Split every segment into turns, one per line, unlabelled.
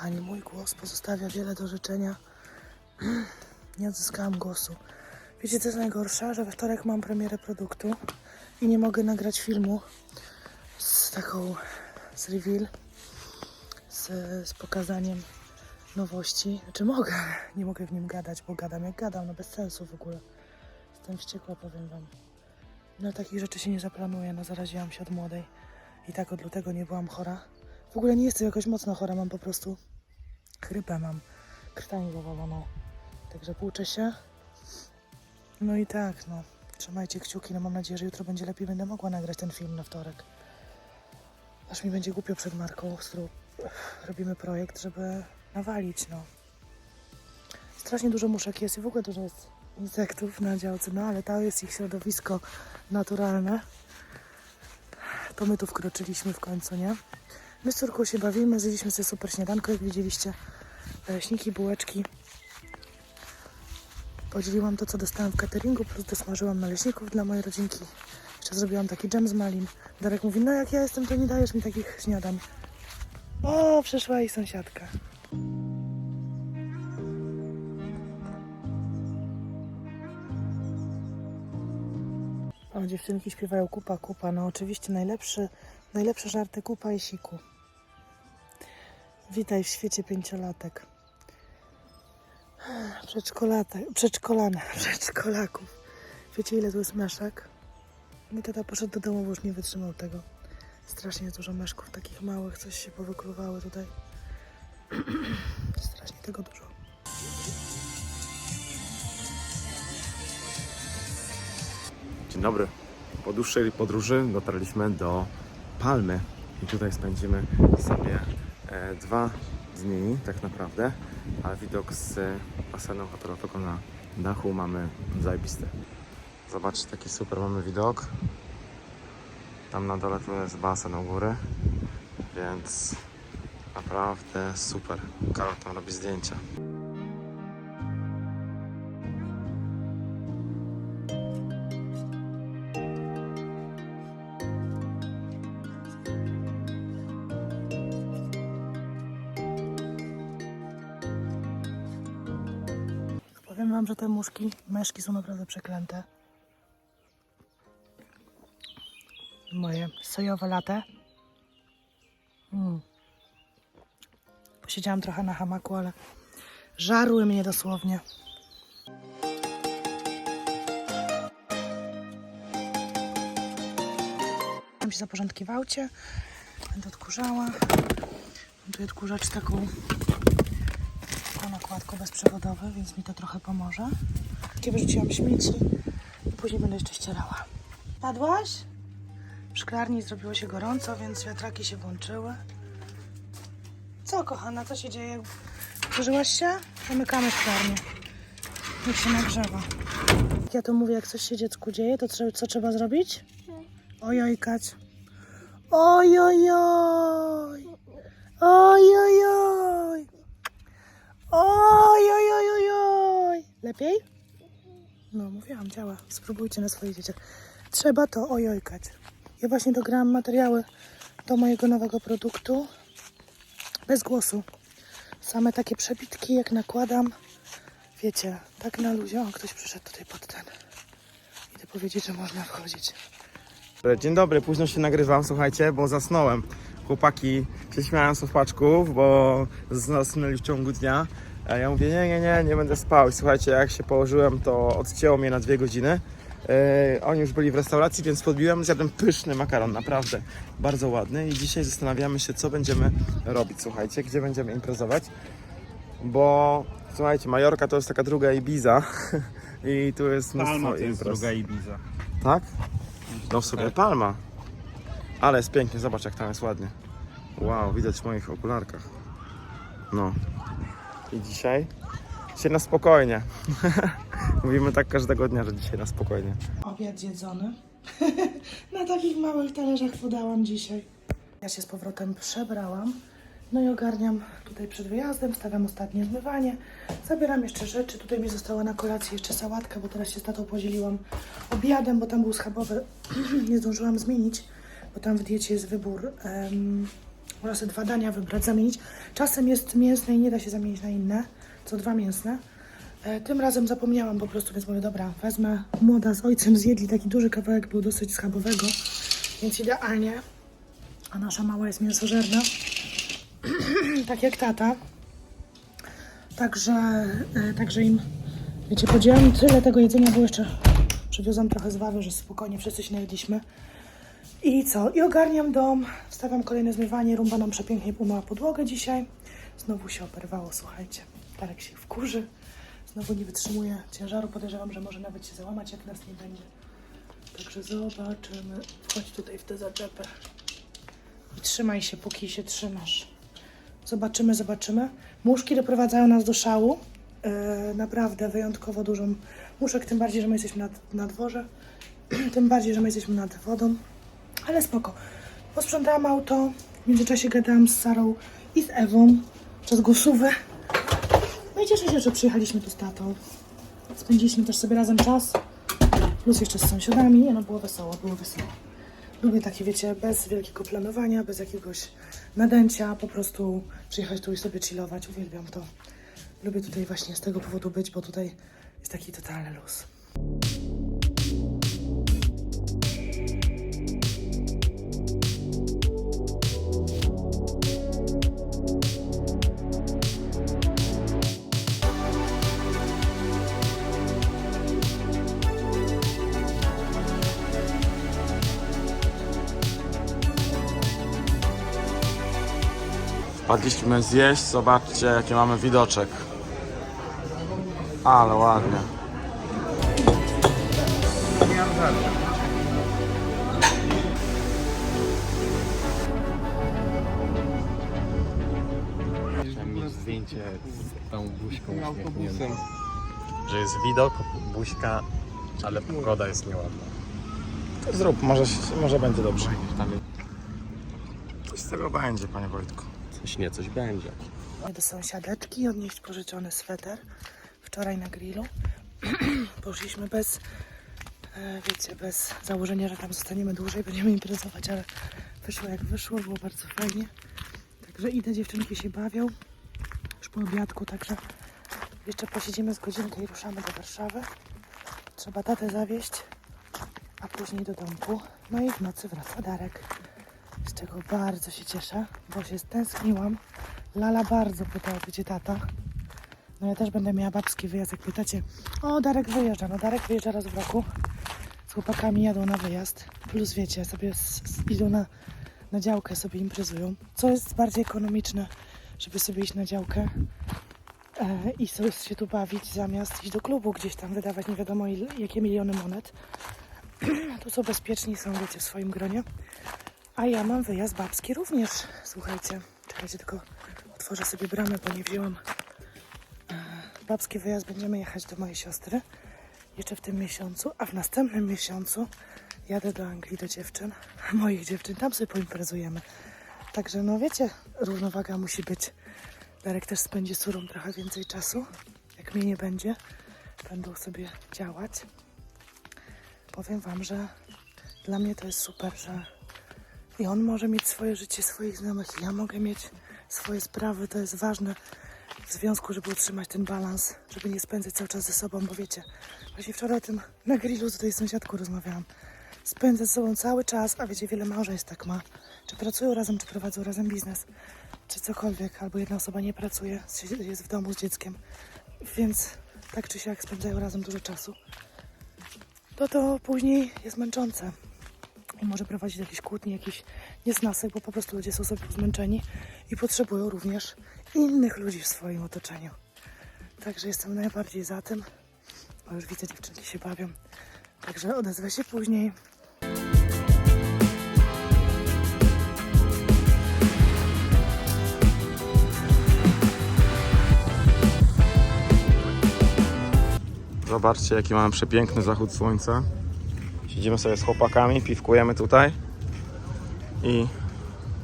kochani, mój głos pozostawia wiele do życzenia. Nie odzyskałam głosu. Wiecie, co jest najgorsze? Że we wtorek mam premierę produktu i nie mogę nagrać filmu z taką, z reveal, z, z pokazaniem nowości. Czy mogę? Nie mogę w nim gadać, bo gadam jak gadam, no bez sensu w ogóle. Jestem wściekła, powiem wam. No takich rzeczy się nie zaplanuje, no zaraziłam się od młodej. I tak od lutego nie byłam chora. W ogóle nie jestem jakoś mocno chora, mam po prostu chrypę mam. Krtani zawaloną. Także płuczę się. No i tak, no. Trzymajcie kciuki, no mam nadzieję, że jutro będzie lepiej, będę mogła nagrać ten film na wtorek. Aż mi będzie głupio przed Marką, z którą robimy projekt, żeby nawalić, no. Strasznie dużo muszek jest i w ogóle dużo jest insektów na działce, no ale to jest ich środowisko naturalne. To my tu wkroczyliśmy w końcu, nie? My z córką się bawimy, zjedliśmy sobie super śniadanko, jak widzieliście. Naleśniki, bułeczki. Podzieliłam to, co dostałam w cateringu, plus dosmażyłam naleśników dla mojej rodzinki. Jeszcze zrobiłam taki dżem z malin. Darek mówi, no jak ja jestem, to nie dajesz mi takich śniadań. O, przyszła i sąsiadka. O, dziewczynki śpiewają kupa, kupa. No oczywiście najlepszy, najlepsze żarty kupa i siku. Witaj w świecie pięciolatek. Przedszkolatek, przedszkolane, przedszkolaków. Wiecie ile tu jest meszek? Mój tata poszedł do domu, bo już nie wytrzymał tego. Strasznie dużo meszków takich małych, coś się powykluwały tutaj. Strasznie tego dużo.
Dzień dobry. Po dłuższej podróży dotarliśmy do Palmy i tutaj spędzimy sobie e, dwa dni tak naprawdę, a widok z basenu hotelowego na dachu mamy zajebisty. Zobaczcie, taki super mamy widok. Tam na dole to jest basen u góry, więc naprawdę super. Karol tam robi zdjęcia.
Powiem wam, że te muszki, meszki są naprawdę przeklęte. Moje sojowe latte. Mm. Posiedziałam trochę na hamaku, ale żarły mnie dosłownie. Mam się zaporządki w aucie. Będę odkurzała. Mam tu odkurzacz taką taką nakładką bezprzewodowy, więc mi to trochę pomoże. Takie wyrzuciłam śmieci i później będę jeszcze ścierała. Padłaś? W szklarni zrobiło się gorąco, więc wiatraki się włączyły. Co, kochana, co się dzieje? Przeżyłaś się? Zamykamy szklarnię. Niech się nagrzewa. Jak ja to mówię, jak coś się dziecku dzieje, to co trzeba zrobić? Ojojkać. Ojojoj. Ojojoj. Oj, oj, oj, oj, oj. Lepiej? No, mówiłam, działa. Spróbujcie na swoich dzieciach. Trzeba to ojojkać. Ja właśnie dograłam materiały do mojego nowego produktu. Bez głosu. Same takie przebitki, jak nakładam. Wiecie, tak na luzie. O, ktoś przyszedł tutaj pod ten. Idę powiedzieć, że można wchodzić.
Dzień dobry, późno się nagrywam, słuchajcie, bo zasnąłem. Chłopaki się śmiają z chłopaczków, bo zasnęli w ciągu dnia. A ja mówię, nie, nie, nie, nie będę spał. I słuchajcie, jak się położyłem, to odcięło mnie na dwie godziny. Yy, oni już byli w restauracji, więc podbiłem, zjadłem pyszny makaron, naprawdę bardzo ładny. I dzisiaj zastanawiamy się, co będziemy robić, słuchajcie, gdzie będziemy imprezować. Bo, słuchajcie, Majorka to jest taka druga Ibiza i tu jest mnóstwo
Palma to jest
imprez.
druga Ibiza.
Tak? No w sumie
Tak.
palma. Ale jest pięknie, zobacz jak tam jest ładnie. Wow, widać w moich okularkach. No. I dzisiaj? Dzisiaj na spokojnie. Mówimy tak każdego dnia, że dzisiaj na spokojnie.
Obiad zjedzony. Na takich małych talerzach podałam dzisiaj. Ja się z powrotem przebrałam. No i ogarniam tutaj przed wyjazdem, stawiam ostatnie zmywanie. Zabieram jeszcze rzeczy. Tutaj mi została na kolację jeszcze sałatka, bo teraz się z tatą podzieliłam obiadem, bo tam był schabowy. Nie zdążyłam zmienić, bo tam w diecie jest wybór em, Można sobie dwa dania wybrać, zamienić. Czasem jest mięsne i nie da się zamienić na inne, co dwa mięsne. E, tym razem zapomniałam po prostu, więc mówię, dobra, wezmę. Młoda z ojcem zjedli taki duży kawałek, był dosyć schabowego, więc idealnie. A nasza mała jest mięsożerna, tak jak tata. Także, e, także im, wiecie, podzieliłam tyle tego jedzenia, bo jeszcze przywiozłam trochę z że spokojnie wszyscy się najedliśmy. I co? I ogarniam dom, wstawiam kolejne zmywanie, rumba nam przepięknie umyła podłogę dzisiaj. Znowu się operwało, słuchajcie. Darek się wkurzy, znowu nie wytrzymuje ciężaru, podejrzewam, że może nawet się załamać, jak nas nie będzie. Także zobaczymy. Wchodź tutaj w tę zaczepę. I trzymaj się, póki się trzymasz. Zobaczymy, zobaczymy. Muszki doprowadzają nas do szału. Yy, naprawdę wyjątkowo dużą muszek, tym bardziej, że my jesteśmy nad, na dworze. tym bardziej, że my jesteśmy nad wodą. Ale spoko. Posprzątałam auto. W międzyczasie gadałam z Sarą i z Ewą przez głosówę. No i cieszę się, że przyjechaliśmy tu z tatą. Spędziliśmy też sobie razem czas. Plus jeszcze z sąsiadami. Nie no, było wesoło, było wesoło. Lubię takie, wiecie, bez wielkiego planowania, bez jakiegoś nadęcia, po prostu przyjechać tu i sobie chillować. Uwielbiam to. Lubię tutaj właśnie z tego powodu być, bo tutaj jest taki totalny luz.
Wpadliśmy zjeść, zobaczcie jaki mamy widoczek. Ale ładnie.
Zdjęcie z tą buźką uśmiechniętą. Że jest widok, buźka, ale pogoda jest nieładna.
Zrób, może, może będzie dobrze.
Tam
Coś z tego będzie, panie Wojtku.
Coś nie, coś będzie.
do sąsiadeczki odnieść pożyczony sweter wczoraj na grillu. Poszliśmy bez, e, wiecie, bez założenia, że tam zostaniemy dłużej, będziemy imprezować, ale wyszło jak wyszło, było bardzo fajnie. Także idę, dziewczynki się bawią już po obiadku, także jeszcze posiedzimy z godzinkę i ruszamy do Warszawy. Trzeba tatę zawieźć, a później do domku. No i w nocy wraca Darek, z czego bardzo się cieszę, bo się stęskniłam. Lala bardzo pytała, gdzie tata. No ja też będę miała babski wyjazd, jak pytacie. O, Darek wyjeżdża. No Darek wyjeżdża raz w roku. Z chłopakami jadą na wyjazd. Plus wiecie, sobie s- s- idą na, na działkę, sobie imprezują. Co jest bardziej ekonomiczne, żeby sobie iść na działkę e, i sobie się tu bawić, zamiast iść do klubu gdzieś tam, wydawać nie wiadomo ile, jakie miliony monet. tu są bezpieczni, są wiecie, w swoim gronie. A ja mam wyjazd babski również. Słuchajcie, czekajcie tylko otworzę sobie bramę, bo nie wzięłam. E, Babski wyjazd będziemy jechać do mojej siostry jeszcze w tym miesiącu, a w następnym miesiącu jadę do Anglii do dziewczyn, moich dziewczyn, tam sobie poimprezujemy. Także no wiecie, równowaga musi być. Darek też spędzi z trochę więcej czasu. Jak mnie nie będzie, będą sobie działać. Powiem wam, że dla mnie to jest super, że i on może mieć swoje życie, swoich znajomych, ja mogę mieć swoje sprawy. To jest ważne w związku, żeby utrzymać ten balans, żeby nie spędzać cały czas ze sobą, bo wiecie, właśnie wczoraj o tym na grillu z tej sąsiadką rozmawiałam. Spędzać ze sobą cały czas, a wiecie, wiele małżeństw tak ma. Czy pracują razem, czy prowadzą razem biznes, czy cokolwiek, albo jedna osoba nie pracuje, jest w domu z dzieckiem, więc tak czy siak spędzają razem dużo czasu. To to później jest męczące i może prowadzić do jakichś kłótni, jakichś niesnasek, bo po prostu ludzie są sobie zmęczeni i potrzebują również innych ludzi w swoim otoczeniu. Także jestem najbardziej za tym. O, już widzę, dziewczynki się bawią. Także odezwę się później.
Zobaczcie jaki mamy przepiękny zachód słońca. Siedzimy sobie z chłopakami, piwkujemy tutaj i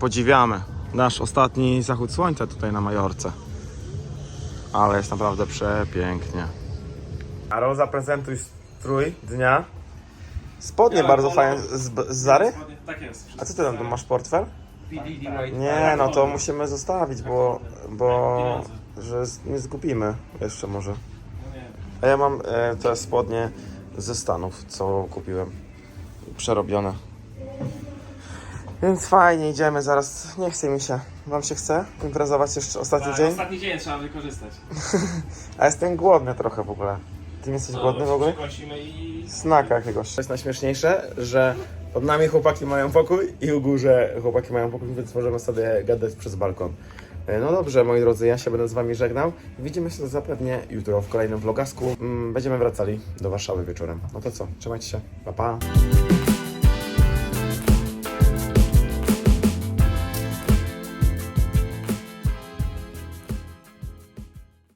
podziwiamy nasz ostatni zachód słońca tutaj na Majorce. Ale jest naprawdę przepięknie. Aro, zaprezentuj strój dnia. Spodnie bardzo fajne. Z, z Zary?
Tak jest.
A co ty tam, masz portfel? Nie, no to musimy zostawić, bo, bo że z- nie zgubimy jeszcze może. A ja mam e, te spodnie ze Stanów, co kupiłem. Przerobione. Więc fajnie, idziemy zaraz. Nie chce mi się. Wam się chce imprezować jeszcze ostatni dzień?
Ostatni dzień trzeba wykorzystać.
A jestem głodny trochę w ogóle. Ty jesteś głodny w ogóle?
I...
Snaka jakiegoś. To jest najśmieszniejsze, że pod nami chłopaki mają pokój i u górze chłopaki mają pokój, więc możemy sobie gadać przez balkon. E, No dobrze, moi drodzy, ja się będę z wami żegnał. Widzimy się zapewne jutro w kolejnym vlogasku. Mm, Będziemy wracali do Warszawy wieczorem. No to co, trzymajcie się. Pa, pa.